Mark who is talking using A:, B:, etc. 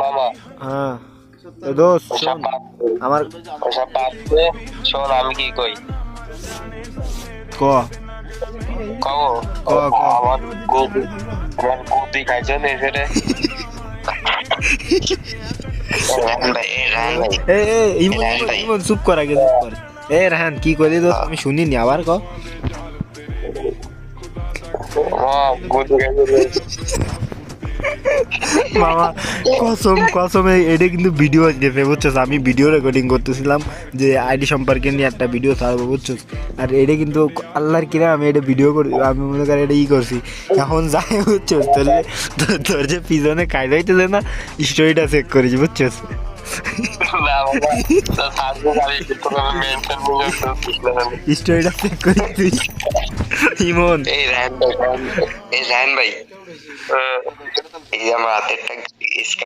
A: মামা।
B: হ্যাঁ। দোস্ত শোন। আমার
A: ওসব বাদ দে। শোন আমি কি কই?
B: ক? ক, ক।
A: আমার গদি আমার গদি খাইছো নে সেটা। রাহান ভাই এ রাহান ভাই
B: এ এ ইমন
A: রাহান
B: ইমন,
A: ভাই।
B: ইমন চুপ কর আগে চুপ কর। এ রাহান কি কইলি দোস্ত? আমি শুনিনি আবার ক?
A: খাইছো
B: মামা কসম কসম এটা কিন্তু ভিডিও আসছে বুঝছস আমি ভিডিও রেকর্ডিং করতেছিলাম যে আইডি সম্পর্কে নিয়ে একটা ভিডিও ছাড়বো বুঝছস আর এটা কিন্তু আল্লাহর কিরা আমি এটা ভিডিও করি আমি মনে করি এটা ই করছি। এখন যাই বুঝছস তোর তোর- তোর যে পিছনে কাজ হইতেছে না স্টোরিটা চেক করিস
A: বাবা করতেছিলাম
B: স্টোরিটা চেক করিস তুই। ইমন।
A: এই রাহান ভাই এই রাহান ভাই। এই যে আমার হাতে একটা